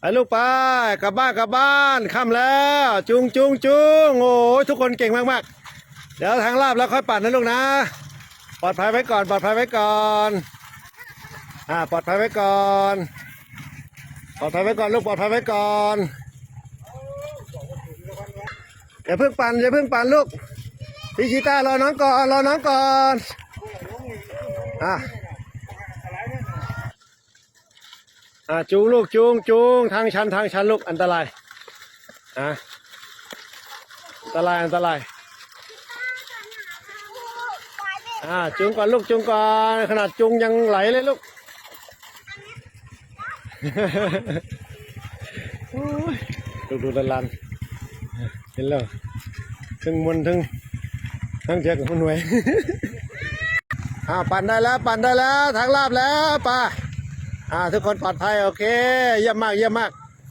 ไปลูกไปกลับบ้านกลับบ้านค่ำแล้ว จุงจุงจุงโอ้ยทุกคนเก่งมากๆ เดี๋ยวทางลาบแล้วค่อยปั่นนะลูกนะ ปลอดภัยไว้ก่อน ปลอดภัยไว้ก่อนอ่าปลอดภัยไว้ก่อน ปลอดภัยไว้ก่อนลูกปลอดภัยไว้ก่อนอย่าเพิ่งปั่นอย่าเพิ่งปั่นลูกพี่ชีต้ารอน้องก่อนรอน้องก่อนอะ อะจูงลูกจูงจูงทางชันทางชันลูกอันตรายอะอันตรายอันตรายอ่าจูงก่อนลูกจูงก่อนขนาดจูงยังไหลเลยลูกดูดูลันลันเห็นแล้วทั้งมวนทั้งทั้งเจ็กของหน่วยอ่าปั่นได้แล้วปั่นได้แล้วทางลาบแล้วไป่า อ่า ทุกคนปลอดภัยโอเค เยี่ยมมากเยี่ยมมาก